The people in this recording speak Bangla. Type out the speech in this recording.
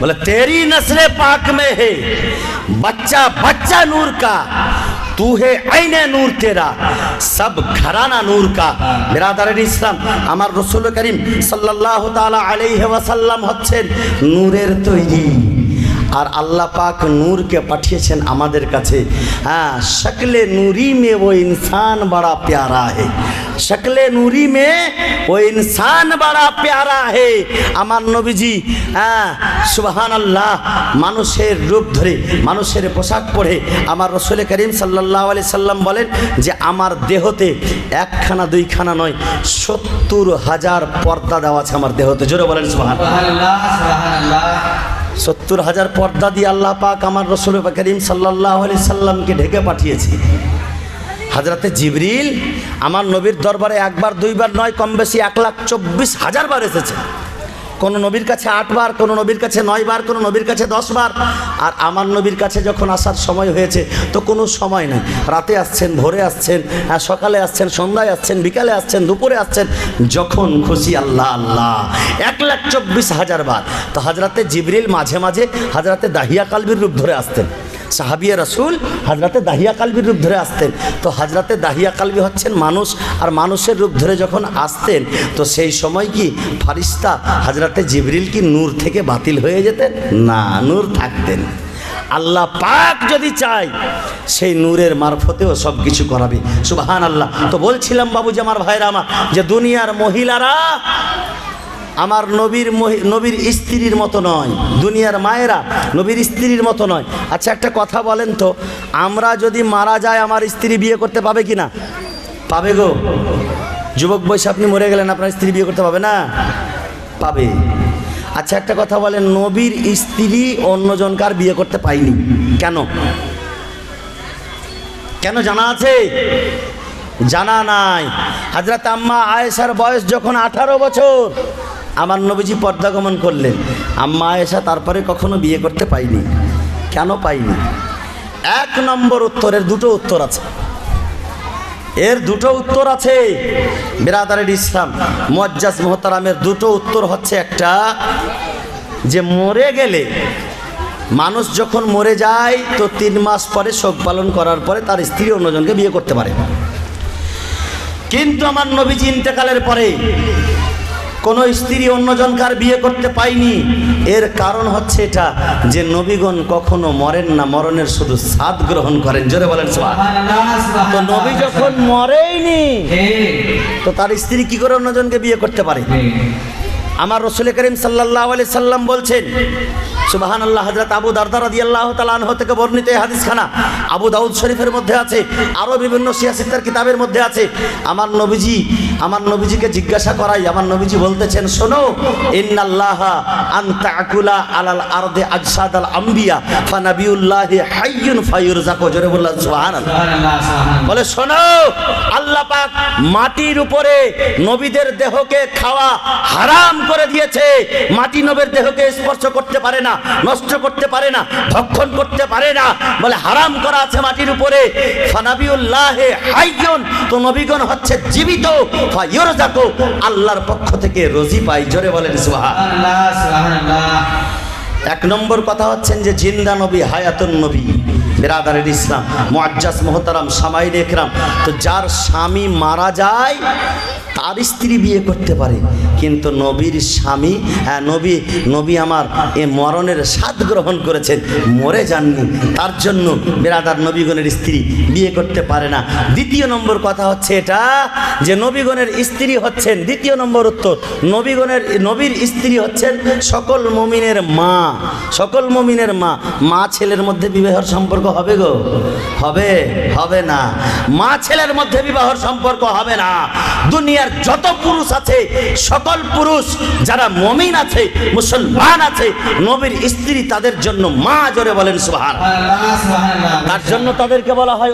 बोले तेरी नस्ल पाक में है बच्चा बच्चा नूर का तू है आईने नूर तेरा सब घराना नूर का বিরাদার ইসলাম আমার রসুল করিম সাল্লাল্লাহু তাআলা আলাইহি ওয়াসাল্লাম হচ্ছেন নূরের তৈরি আর আল্লাহ পাক নূরকে পাঠিয়েছেন আমাদের কাছে। হ্যাঁ শকলে নূরি মে ও ইনসান বড়া প্যারা হে। শকলে নূরি মে ও ইনসান বড়া প্যারা হে। আমার নবীজি হ্যাঁ সুবহান আল্লাহ মানুষের রূপ ধরে, মানুষের পোশাক পরে আমার রসুল করিম সাল্লাহ আলি সাল্লাম বলেন যে, আমার দেহতে একখানা, দুইখানা নয়, সত্তর হাজার পর্দা দেওয়া আছে আমার দেহতে। জোরে বলেন সুবহান সুবহানাল্লাহ। সত্তর হাজার পর্দা দিয়ে আল্লাহ পাক আমার রসুল করিম সাল্লাহ আলি সাল্লামকে ঢেকে পাঠিয়েছি। হাজরাতে জিবরিল, আমার নবীর দরবারে একবার, দুইবার নয় কম বেশি এক লাখ চব্বিশ হাজার বার এসেছে। কোনো নবীর কাছে আটবার কোনো নবীর কাছে নয়বার কোনো নবীর কাছে দশবার আর আমার নবীর কাছে যখন আসার সময় হয়েছে তো কোনো সময় নেই। রাতে আসছেন ভোরে আসছেন হ্যাঁ, সকালে আসছেন সন্ধ্যায় আসছেন বিকালে আসছেন দুপুরে আসছেন যখন খুশি আল্লাহ আল্লাহ। এক লাখ চব্বিশ হাজার বার। তো হাজরাতে জিবরিল মাঝে মাঝে হাজরাতে দাহিয়া কালবির রূপ ধরে আসতেন। সাহাবিয়া রসুল হাজরাতে দাহিয়া কালবির রূপ ধরে আসতেন। তো হাজরাতে দাহিয়া কালবি হচ্ছেন মানুষ, আর মানুষের রূপ ধরে যখন আসতেন, তো সেই সময় কি ফারিস্তা হাজরাতে জিবরিল কি নূর থেকে বাতিল হয়ে যেতেন? না, নূর থাকতেন। আল্লাহ পাক যদি চায়, সেই নূরের মারফতেও সব কিছু করাবে। সুবাহান আল্লাহ তো বলছিলাম বাবু যে আমার ভাইরা, আমার যে দুনিয়ার মহিলারা আমার নবীর নবীর স্ত্রীর মতো নয়। দুনিয়ার মায়েরা নবীর স্ত্রীর মতো নয়। আচ্ছা একটা কথা বলেন তো, আমরা যদি মারা যায়, আমার স্ত্রী বিয়ে করতে পাবে কি না পাবে গো। যুবক বয়সে আপনি মরে গেলেন, আপনার স্ত্রী বিয়ে করতে পাবে না? পাবে। আচ্ছা একটা কথা বলেন, নবীর স্ত্রী অন্যজনকার বিয়ে করতে পাইনি কেন? কেন জানা আছে? জানা নাই। হাজরত আম্মা আয়েশার বয়স যখন আঠারো বছর আমার নবীজি পর্দাগমন করলেন। আম্মা এসা তারপরে কখনো বিয়ে করতে পাইনি। কেন পাইনি? এক নম্বর উত্তরের দুটো উত্তর আছে। এর দুটো উত্তর আছে, বিরাদারের ইসলাম মজ্জাজ মোহতারামের দুটো উত্তর হচ্ছে একটা, যে মরে গেলে মানুষ যখন মরে যায়, তো তিন মাস পরে শোক পালন করার পরে তার স্ত্রী অন্যজনকে বিয়ে করতে পারে। কিন্তু আমার নবীজি ইন্তেকালের পরে কোনো স্ত্রী অন্যজনকার বিয়ে করতে পায়নি। এর কারণ হচ্ছে এটা যে নবীগণ কখনো মরেন না, মরণের শুধু স্বাদ গ্রহণ করেন। জোরে বলেন তো নবী যখন মরেইনি, তো তার স্ত্রী কি করে অন্যজনকে বিয়ে করতে পারে? আমার রসুল করিম সাল্লাহ আলি সাল্লাম বলছেন সুবাহান আল্লাহ হজরত আবু দারদার রাদি আল্লাহ তালাহ থেকে বর্ণিত এই হাদিসখানা। আবু দাউদ শরীফের মধ্যে আছে আরও বিভিন্ন সিয়াসিত্তার কিতাবের মধ্যে আছে। আমার নবীজি আমার নবীজিকে জিজ্ঞাসা করাই আমার নবীজি বলতেছেন শোনো ইন্নাল্লাহ আলাল আরদে আজসাদ আল আম্বিয়া ফানাবিউল্লাহ হাইয়ুন ফায়ুর জাকো জোরে বললাম সুবহানাল্লাহ। সুবহানাল্লাহ বলে শোনো আল্লাহ পাক মাটির উপরে নবীদের দেহকে খাওয়া হারাম করে দিয়েছে। মাটি নবের দেহকে স্পর্শ করতে পারে না নষ্ট করতে পারে না ভক্ষণ করতে পারে না। বলে হারাম করা আছে মাটির উপরে। ফানাবিউল্লাহে হাইয়ুন। তো নবীগণ হচ্ছে জীবিত আল্লাহর পক্ষ থেকে রোজি পাই। জোরে বলেন সুবহান সুবহানাল্লাহ সুবহানাল্লাহ। এক নম্বর কথা হচ্ছেন যে জিন্দা নবী হায়াতুন নবী, বিরাদারের ইসলাম, মুআজ্জাজ মোহতারাম সামাইন একরাম। তো যার স্বামী মারা যায়, তার স্ত্রী বিয়ে করতে পারে। কিন্তু নবীর স্বামী হ্যাঁ নবী নবী আমার এ মরণের স্বাদ গ্রহণ করেছেন, মরে যাননি। তার জন্য বেরাদার নবীগণের স্ত্রী বিয়ে করতে পারে না। দ্বিতীয় নম্বর কথা হচ্ছে এটা যে নবীগণের স্ত্রী হচ্ছেন, দ্বিতীয় নম্বর উত্তর, নবীগণের, নবীর স্ত্রী হচ্ছেন সকল মমিনের মা। সকল মমিনের মা মা ছেলের মধ্যে বিবাহের সম্পর্ক হবে গো? হবে হবে না। মা ছেলের মধ্যে বিবাহের সম্পর্ক হবে না। দুনিয়ার যত পুরুষ আছে সকল পুরুষ যারা মমিন আছে মুসলমান আছে নবীর স্ত্রী তাদের জন্য মা জোরে বলেন সুবহানাল্লাহ। তার জন্য তাদেরকে বলা হয়